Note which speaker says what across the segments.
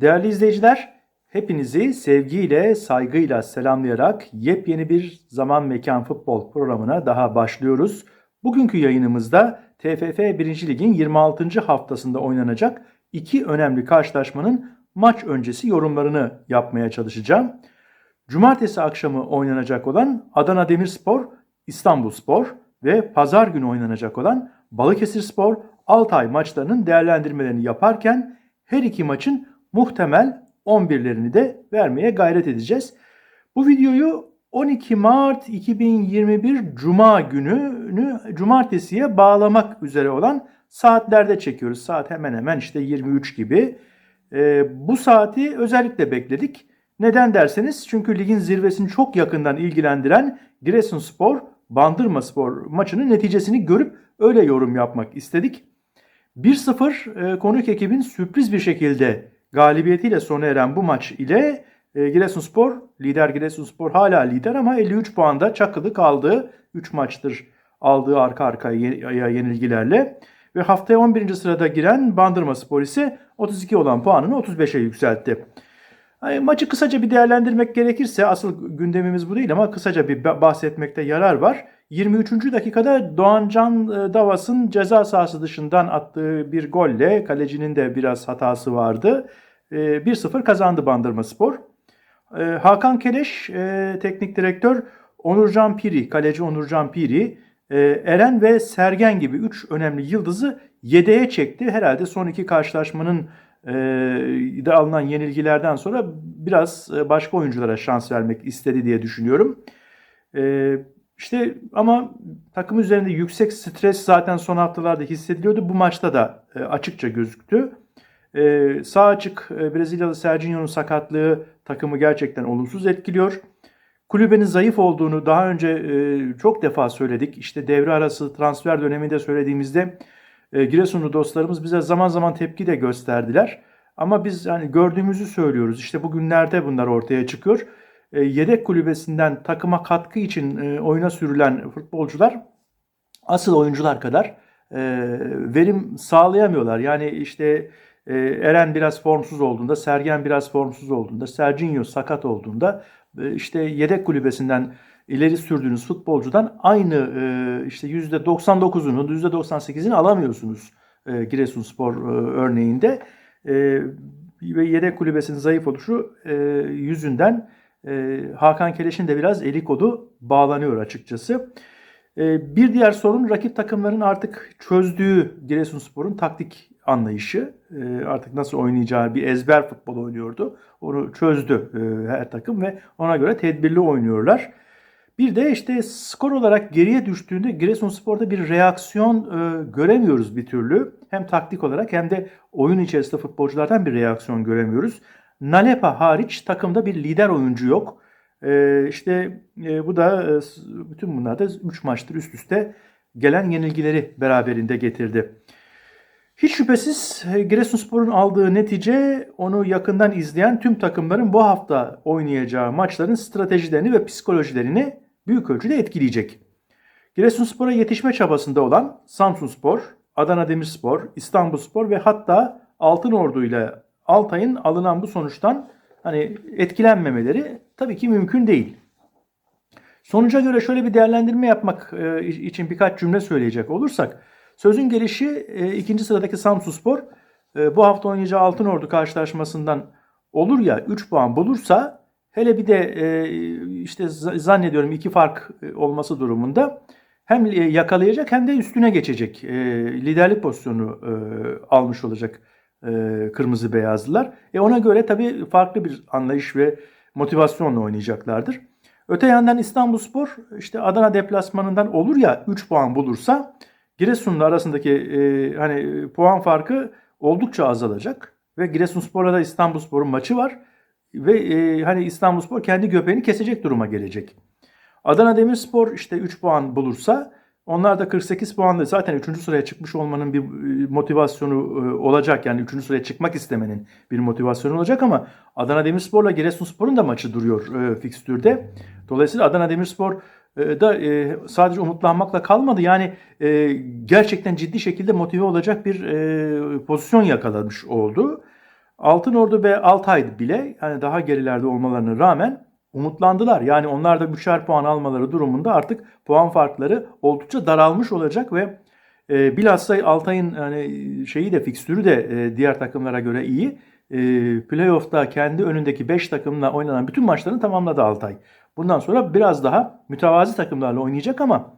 Speaker 1: Değerli izleyiciler, hepinizi sevgiyle, saygıyla selamlayarak yepyeni bir Zaman Mekan Futbol programına daha başlıyoruz. Bugünkü yayınımızda TFF 1. Lig'in 26. haftasında oynanacak iki önemli karşılaşmanın maç öncesi yorumlarını yapmaya çalışacağım. Cumartesi akşamı oynanacak olan Adana Demirspor, İstanbulspor ve pazar günü oynanacak olan Balıkesirspor, Altay maçlarının değerlendirmelerini yaparken her iki maçın muhtemel 11'lerini de vermeye gayret edeceğiz. Bu videoyu 12 Mart 2021 Cuma gününü cumartesiye bağlamak üzere olan saatlerde çekiyoruz. Saat hemen hemen işte 23 gibi. Ee, bu saati özellikle bekledik. Neden derseniz çünkü ligin zirvesini çok yakından ilgilendiren Giresunspor Bandırmaspor maçının neticesini görüp öyle yorum yapmak istedik. 1-0 e, konuk ekibin sürpriz bir şekilde galibiyetiyle sona eren bu maç ile e, Giresunspor, lider Giresunspor hala lider ama 53 puanda çakılı kaldığı 3 maçtır aldığı arka arkaya yenilgilerle ve haftaya 11. sırada giren Bandırmaspor ise 32 olan puanını 35'e yükseltti. Maçı kısaca bir değerlendirmek gerekirse asıl gündemimiz bu değil ama kısaca bir bahsetmekte yarar var. 23. dakikada Doğancan e, Davas'ın ceza sahası dışından attığı bir golle kalecinin de biraz hatası vardı. 1-0 kazandı Bandırma Spor. E, Hakan Keleş e, teknik direktör Onurcan Piri, kaleci Onurcan Piri, Eren ve Sergen gibi 3 önemli yıldızı yedeğe çekti. Herhalde son iki karşılaşmanın da alınan yenilgilerden sonra biraz başka oyunculara şans vermek istedi diye düşünüyorum. İşte ama takım üzerinde yüksek stres zaten son haftalarda hissediliyordu. Bu maçta da açıkça gözüktü. Sağ açık Brezilyalı Serginho'nun sakatlığı takımı gerçekten olumsuz etkiliyor. Kulübenin zayıf olduğunu daha önce çok defa söyledik. İşte devre arası transfer döneminde söylediğimizde e, Giresunlu dostlarımız bize zaman zaman tepki de gösterdiler. Ama biz yani gördüğümüzü söylüyoruz. İşte bugünlerde bunlar ortaya çıkıyor. E, yedek kulübesinden takıma katkı için e, oyuna sürülen futbolcular asıl oyuncular kadar e, verim sağlayamıyorlar. Yani işte e, Eren biraz formsuz olduğunda, Sergen biraz formsuz olduğunda, Serginho sakat olduğunda işte yedek kulübesinden ileri sürdüğünüz futbolcudan aynı işte %99'unu %98'ini alamıyorsunuz Giresunspor örneğinde. Ve yedek kulübesinin zayıf oluşu e, yüzünden e, Hakan Keleş'in de biraz eli kodu bağlanıyor açıkçası. E, bir diğer sorun rakip takımların artık çözdüğü Giresunspor'un taktik anlayışı. E, artık nasıl oynayacağı bir ezber futbol oynuyordu. Onu çözdü e, her takım ve ona göre tedbirli oynuyorlar. Bir de işte skor olarak geriye düştüğünde Giresunspor'da bir reaksiyon e, göremiyoruz bir türlü. Hem taktik olarak hem de oyun içerisinde futbolculardan bir reaksiyon göremiyoruz. Nalepa hariç takımda bir lider oyuncu yok. E, işte e, bu da e, bütün bunlar da 3 maçtır üst üste gelen yenilgileri beraberinde getirdi. Hiç şüphesiz e, Giresunspor'un aldığı netice onu yakından izleyen tüm takımların bu hafta oynayacağı maçların stratejilerini ve psikolojilerini büyük ölçüde etkileyecek. Giresunspor'a yetişme çabasında olan Samsunspor, Adana Demirspor, İstanbulspor ve hatta Altınordu ile Altay'ın alınan bu sonuçtan hani etkilenmemeleri tabii ki mümkün değil. Sonuca göre şöyle bir değerlendirme yapmak e, için birkaç cümle söyleyecek olursak, sözün gelişi e, ikinci sıradaki Samsunspor e, bu hafta oynayacağı Altınordu karşılaşmasından olur ya 3 puan bulursa Hele bir de işte zannediyorum iki fark olması durumunda hem yakalayacak hem de üstüne geçecek liderlik pozisyonu almış olacak e, kırmızı beyazlılar. E ona göre tabii farklı bir anlayış ve motivasyonla oynayacaklardır. Öte yandan İstanbulspor işte Adana deplasmanından olur ya 3 puan bulursa Giresun'la arasındaki e, hani puan farkı oldukça azalacak ve Giresunspor'la da İstanbulspor'un maçı var. Ve e, hani İstanbulspor kendi göbeğini kesecek duruma gelecek. Adana Demirspor işte 3 puan bulursa onlar da 48 puanla zaten 3. sıraya çıkmış olmanın bir e, motivasyonu e, olacak. Yani 3. sıraya çıkmak istemenin bir motivasyonu olacak ama Adana Demirspor'la Giresunspor'un da maçı duruyor e, fikstürde. Dolayısıyla Adana Demirspor e, da e, sadece umutlanmakla kalmadı. Yani e, gerçekten ciddi şekilde motive olacak bir e, pozisyon yakalamış oldu. Altınordu ve Altay bile yani daha gerilerde olmalarına rağmen umutlandılar. Yani onlar da üçer puan almaları durumunda artık puan farkları oldukça daralmış olacak ve e, bilhassa Altay'ın hani şeyi de fikstürü de e, diğer takımlara göre iyi. E, playoff'ta kendi önündeki 5 takımla oynanan bütün maçlarını tamamladı Altay. Bundan sonra biraz daha mütevazi takımlarla oynayacak ama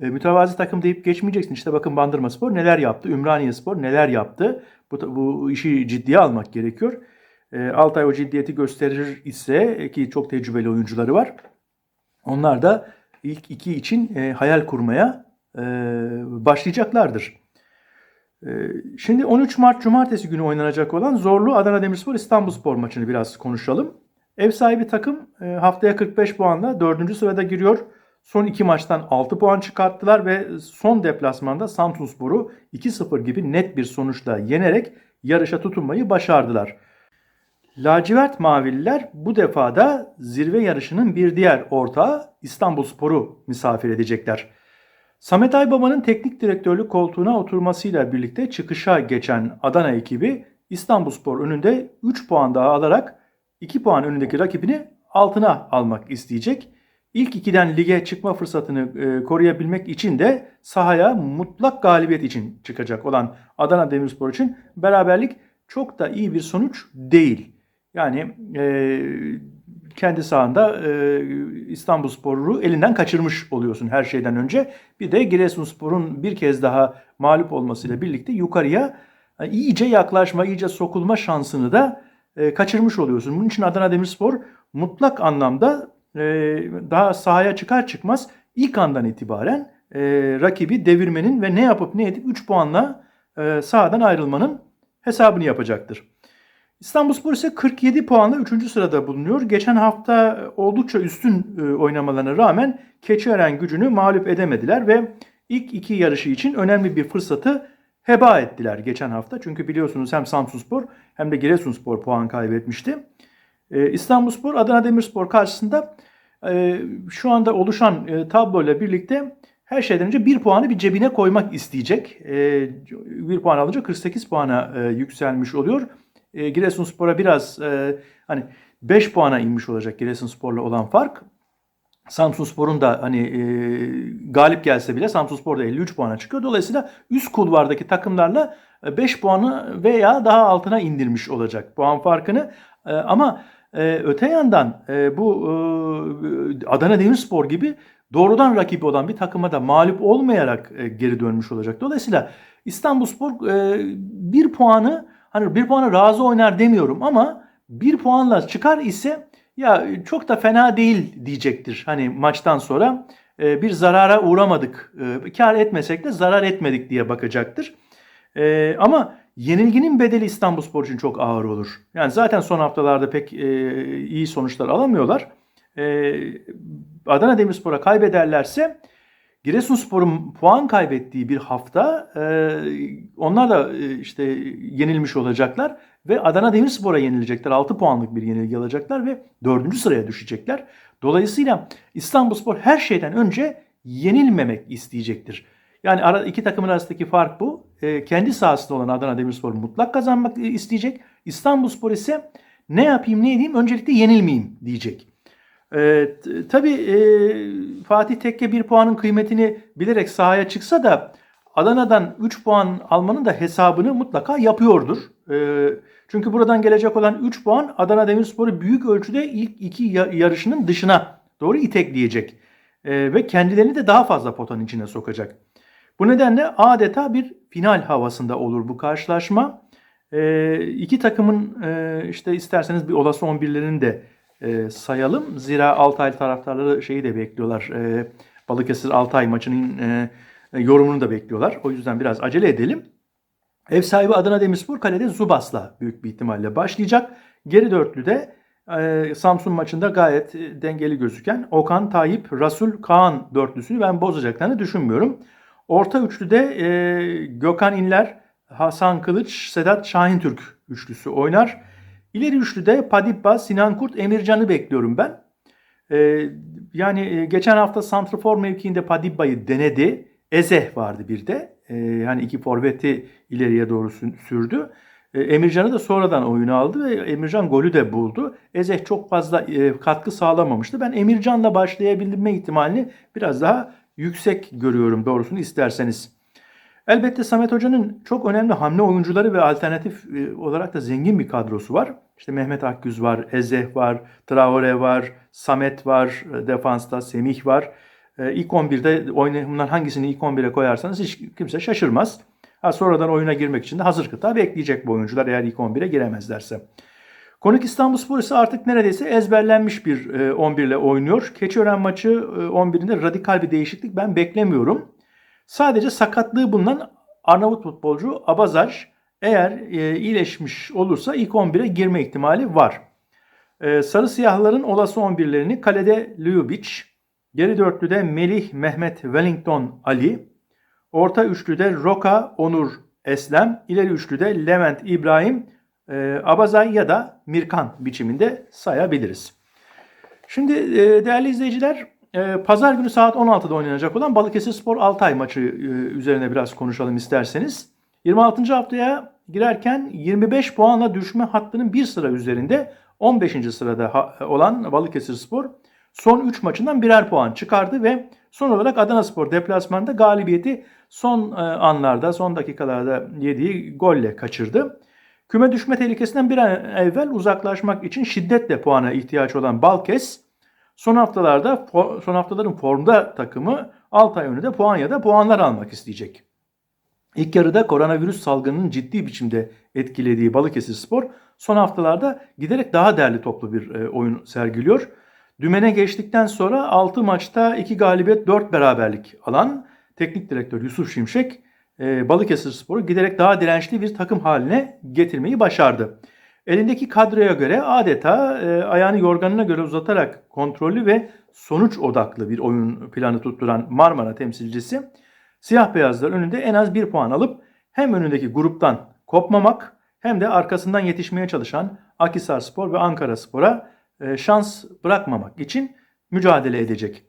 Speaker 1: e, mütevazi takım deyip geçmeyeceksin. İşte bakın Bandırma Spor neler yaptı, Ümraniye Spor neler yaptı. Bu, bu işi ciddiye almak gerekiyor. E, Altay o ciddiyeti gösterir ise ki çok tecrübeli oyuncuları var. Onlar da ilk iki için e, hayal kurmaya e, başlayacaklardır. E, şimdi 13 Mart Cumartesi günü oynanacak olan Zorlu Adana Demirspor İstanbulspor maçını biraz konuşalım. Ev sahibi takım e, haftaya 45 puanla 4. sırada giriyor. Son iki maçtan 6 puan çıkarttılar ve son deplasmanda Samsunspor'u 2-0 gibi net bir sonuçla yenerek yarışa tutunmayı başardılar. Lacivert Mavililer bu defa da zirve yarışının bir diğer ortağı İstanbulspor'u misafir edecekler. Samet Aybaba'nın teknik direktörlük koltuğuna oturmasıyla birlikte çıkışa geçen Adana ekibi İstanbulspor önünde 3 puan daha alarak 2 puan önündeki rakibini altına almak isteyecek. İlk ikiden lige çıkma fırsatını e, koruyabilmek için de sahaya mutlak galibiyet için çıkacak olan Adana Demirspor için beraberlik çok da iyi bir sonuç değil. Yani e, kendi sahanda e, İstanbulspor'u elinden kaçırmış oluyorsun her şeyden önce. Bir de Giresunspor'un bir kez daha mağlup olmasıyla birlikte yukarıya e, iyice yaklaşma, iyice sokulma şansını da e, kaçırmış oluyorsun. Bunun için Adana Demirspor mutlak anlamda e, daha sahaya çıkar çıkmaz ilk andan itibaren e, rakibi devirmenin ve ne yapıp ne edip 3 puanla e, sahadan ayrılmanın hesabını yapacaktır. İstanbulspor ise 47 puanla 3. sırada bulunuyor. Geçen hafta oldukça üstün e, oynamalarına rağmen Keçiören gücünü mağlup edemediler ve ilk iki yarışı için önemli bir fırsatı heba ettiler geçen hafta. Çünkü biliyorsunuz hem Samsunspor hem de Giresunspor puan kaybetmişti. E, İstanbulspor Adana Demirspor karşısında e, şu anda oluşan tabloyla birlikte her şeyden önce bir puanı bir cebine koymak isteyecek. Bir puan alınca 48 puana yükselmiş oluyor e, Giresunspor'a biraz e, hani 5 puana inmiş olacak Giresunspor'la olan fark. Samsunspor'un da hani e, galip gelse bile Samsunspor da 53 puana çıkıyor. Dolayısıyla üst kulvardaki takımlarla 5 puanı veya daha altına indirmiş olacak puan farkını. E, ama e, öte yandan e, bu e, Adana Demirspor gibi doğrudan rakibi olan bir takıma da mağlup olmayarak e, geri dönmüş olacak. Dolayısıyla İstanbulspor e, bir puanı Hani bir puana razı oynar demiyorum ama bir puanla çıkar ise ya çok da fena değil diyecektir. Hani maçtan sonra e, bir zarara uğramadık, e, kar etmesek de zarar etmedik diye bakacaktır. E, ama yenilginin bedeli İstanbulspor için çok ağır olur. Yani zaten son haftalarda pek iyi sonuçlar alamıyorlar. Adana Demirspor'a kaybederlerse Giresunspor'un puan kaybettiği bir hafta e, onlar da e, işte yenilmiş olacaklar ve Adana Demirspor'a yenilecekler. 6 puanlık bir yenilgi alacaklar ve 4. sıraya düşecekler. Dolayısıyla İstanbulspor her şeyden önce yenilmemek isteyecektir. Yani ara, iki takımın arasındaki fark bu. E, kendi sahasında olan Adana Demirspor mutlak kazanmak isteyecek. İstanbulspor ise ne yapayım ne edeyim öncelikle yenilmeyeyim diyecek. E, tabii e, Fatih Tekke bir puanın kıymetini bilerek sahaya çıksa da Adana'dan 3 puan almanın da hesabını mutlaka yapıyordur. E, çünkü buradan gelecek olan 3 puan Adana Demirspor'u büyük ölçüde ilk iki yarışının dışına doğru itekleyecek. E, ve kendilerini de daha fazla potanın içine sokacak. Bu nedenle adeta bir final havasında olur bu karşılaşma. E, iki takımın e, işte isterseniz bir olası 11'lerini de e, sayalım. Zira Altay taraftarları şeyi de bekliyorlar. E, Balıkesir Altay maçının e, yorumunu da bekliyorlar. O yüzden biraz acele edelim. Ev sahibi Adana Demirspor kalede Zubas'la büyük bir ihtimalle başlayacak. Geri dörtlüde e, Samsun maçında gayet e, dengeli gözüken Okan, Tayyip, Rasul, Kaan dörtlüsünü ben bozacaklarını düşünmüyorum. Orta üçlüde e, Gökhan İnler, Hasan Kılıç, Sedat Şahintürk üçlüsü oynar. İleri üçlüde Padibba, Sinan Kurt, Emircan'ı bekliyorum ben. Ee, yani e, geçen hafta Santrafor mevkiinde Padibba'yı denedi. Eze vardı bir de. Ee, hani iki forveti ileriye doğru sürdü. E, Emircan'ı da sonradan oyuna aldı ve Emircan golü de buldu. Ezeh çok fazla e, katkı sağlamamıştı. Ben Emircan'la başlayabilme ihtimalini biraz daha yüksek görüyorum doğrusunu isterseniz. Elbette Samet Hoca'nın çok önemli hamle oyuncuları ve alternatif e, olarak da zengin bir kadrosu var. İşte Mehmet Akgüz var, Ezeh var, Traore var, Samet var, e, defansta Semih var. E, ilk 11'de oynayanlar hangisini ilk 11'e koyarsanız hiç kimse şaşırmaz. Ha, sonradan oyuna girmek için de hazır kıta bekleyecek bu oyuncular eğer ilk 11'e giremezlerse. Konuk İstanbulspor ise artık neredeyse ezberlenmiş bir 11 ile oynuyor. Keçiören maçı 11'inde radikal bir değişiklik ben beklemiyorum. Sadece sakatlığı bulunan Arnavut futbolcu Abazaj eğer e, iyileşmiş olursa ilk 11'e girme ihtimali var. E, sarı siyahların olası 11'lerini kalede Ljubic, geri dörtlüde Melih Mehmet Wellington Ali, orta üçlüde Roka Onur Eslem, ileri üçlüde Levent İbrahim, e, Abazay ya da Mirkan biçiminde sayabiliriz. Şimdi e, değerli izleyiciler ee, pazar günü saat 16'da oynanacak olan Balıkesir Spor Altay maçı e, üzerine biraz konuşalım isterseniz. 26. haftaya girerken 25 puanla düşme hattının bir sıra üzerinde 15. sırada olan Balıkesir Spor son 3 maçından birer puan çıkardı ve son olarak Adana Spor deplasmanında galibiyeti son e, anlarda, son dakikalarda yediği golle kaçırdı. Küme düşme tehlikesinden bir an evvel uzaklaşmak için şiddetle puana ihtiyaç olan Balkes Son haftalarda son haftaların formda takımı Altay önünde puan ya da puanlar almak isteyecek. İlk yarıda koronavirüs salgınının ciddi biçimde etkilediği Balıkesir Spor son haftalarda giderek daha değerli toplu bir e, oyun sergiliyor. Dümene geçtikten sonra 6 maçta 2 galibiyet 4 beraberlik alan teknik direktör Yusuf Şimşek e, Balıkesir Spor'u giderek daha dirençli bir takım haline getirmeyi başardı. Elindeki kadroya göre adeta e, ayağını yorganına göre uzatarak kontrollü ve sonuç odaklı bir oyun planı tutturan Marmara temsilcisi siyah beyazlar önünde en az bir puan alıp hem önündeki gruptan kopmamak hem de arkasından yetişmeye çalışan Akisar Spor ve Ankara Spor'a e, şans bırakmamak için mücadele edecek.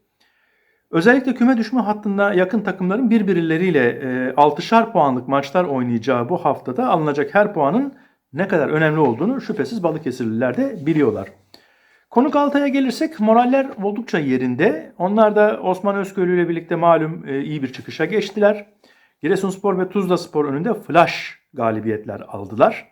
Speaker 1: Özellikle küme düşme hattında yakın takımların birbirleriyle e, 6'şar puanlık maçlar oynayacağı bu haftada alınacak her puanın ne kadar önemli olduğunu şüphesiz Balıkesirliler de biliyorlar. Konuk Altay'a gelirsek moraller oldukça yerinde. Onlar da Osman Özköylü ile birlikte malum e, iyi bir çıkışa geçtiler. Giresunspor ve Tuzla Spor önünde flash galibiyetler aldılar.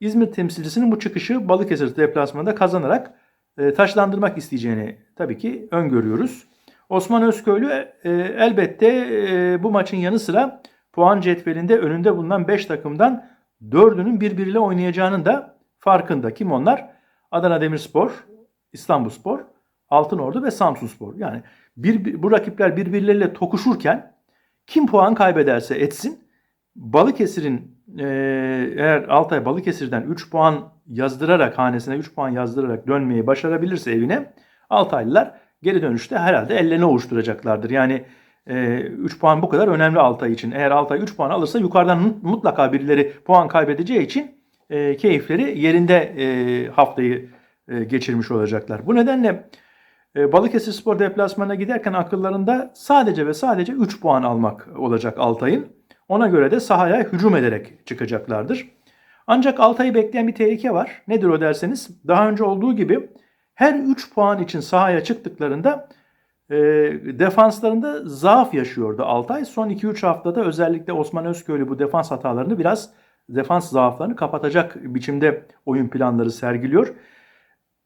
Speaker 1: İzmir temsilcisinin bu çıkışı Balıkesir deplasmanında kazanarak e, taşlandırmak isteyeceğini tabii ki öngörüyoruz. Osman Özköylü e, elbette bu maçın yanı sıra puan cetvelinde önünde bulunan 5 takımdan dördünün birbiriyle oynayacağının da farkında. Kim onlar? Adana Demirspor, İstanbulspor, Altınordu ve Samsunspor. Yani bir, bu rakipler birbirleriyle tokuşurken kim puan kaybederse etsin Balıkesir'in e, eğer Altay Balıkesir'den 3 puan yazdırarak hanesine 3 puan yazdırarak dönmeyi başarabilirse evine Altaylılar geri dönüşte herhalde ellerini ovuşturacaklardır. Yani 3 ee, puan bu kadar önemli Altay için. Eğer Altay 3 puan alırsa yukarıdan mutlaka birileri puan kaybedeceği için e, keyifleri yerinde e, haftayı e, geçirmiş olacaklar. Bu nedenle Balıkesir Spor deplasmana giderken akıllarında sadece ve sadece 3 puan almak olacak Altay'ın. Ona göre de sahaya hücum ederek çıkacaklardır. Ancak Altay'ı bekleyen bir tehlike var. Nedir o derseniz daha önce olduğu gibi her 3 puan için sahaya çıktıklarında e, defanslarında zaaf yaşıyordu Altay. Son 2-3 haftada özellikle Osman Özköylü bu defans hatalarını biraz defans zaaflarını kapatacak biçimde oyun planları sergiliyor.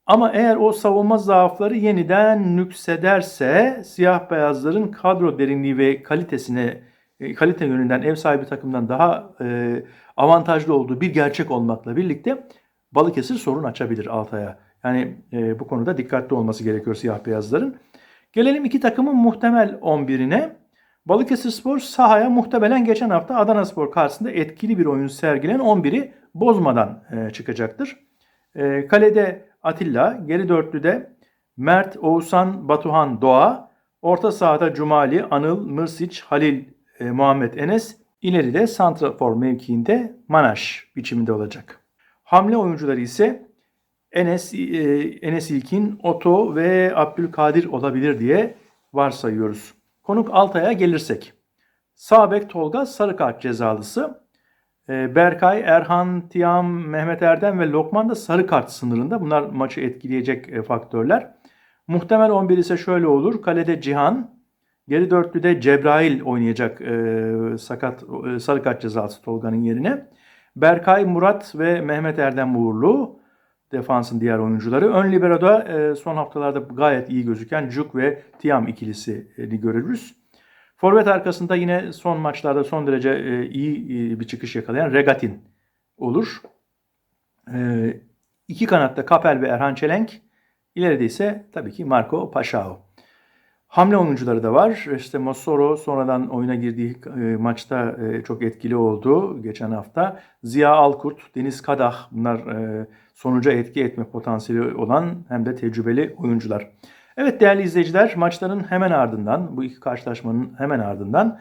Speaker 1: Ama eğer o savunma zaafları yeniden nüksederse siyah beyazların kadro derinliği ve kalitesine e, kalite yönünden ev sahibi takımdan daha e, avantajlı olduğu bir gerçek olmakla birlikte Balıkesir sorun açabilir Altay'a. Yani e, bu konuda dikkatli olması gerekiyor siyah beyazların. Gelelim iki takımın muhtemel 11'ine. Balıkesir Spor sahaya muhtemelen geçen hafta Adana Spor karşısında etkili bir oyun sergilen 11'i bozmadan e, çıkacaktır. E, kalede Atilla, geri dörtlüde Mert, Oğuzhan, Batuhan, Doğa, orta sahada Cumali, Anıl, Mırsiç, Halil, e, Muhammed Enes, ileride santrafor mevkiinde Manaş biçiminde olacak. Hamle oyuncuları ise Enes, e, Enes İlkin, Oto ve Abdülkadir olabilir diye varsayıyoruz. Konuk Altay'a gelirsek. Sağ bek Tolga sarı kart cezalısı. E, Berkay, Erhan, Tiam, Mehmet Erdem ve Lokman da sarı kart sınırında. Bunlar maçı etkileyecek e, faktörler. Muhtemel 11 ise şöyle olur. Kalede Cihan, geri dörtlüde Cebrail oynayacak sakat sarı kart cezası Tolga'nın yerine. Berkay, Murat ve Mehmet Erdem Uğurlu defansın diğer oyuncuları. Ön libero'da e, son haftalarda gayet iyi gözüken Cuk ve Tiam ikilisini görürüz. Forvet arkasında yine son maçlarda son derece e, iyi e, bir çıkış yakalayan Regatin olur. E, iki kanatta Kapel ve Erhan Çelenk. İleride ise tabii ki Marco Paşao. Hamle oyuncuları da var. İşte Mosoro sonradan oyuna girdiği e, maçta e, çok etkili oldu geçen hafta. Ziya Alkurt, Deniz Kadah bunlar e, sonuca etki etme potansiyeli olan hem de tecrübeli oyuncular. Evet değerli izleyiciler maçların hemen ardından bu iki karşılaşmanın hemen ardından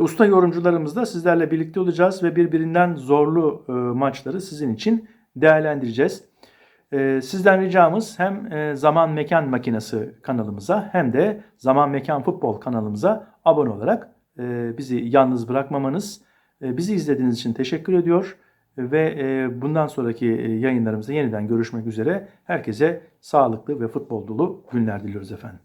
Speaker 1: usta yorumcularımızla sizlerle birlikte olacağız ve birbirinden zorlu maçları sizin için değerlendireceğiz. E, sizden ricamız hem e, Zaman Mekan Makinesi kanalımıza hem de Zaman Mekan Futbol kanalımıza abone olarak e, bizi yalnız bırakmamanız. E, bizi izlediğiniz için teşekkür ediyor ve bundan sonraki yayınlarımızda yeniden görüşmek üzere. Herkese sağlıklı ve futbol dolu günler diliyoruz efendim.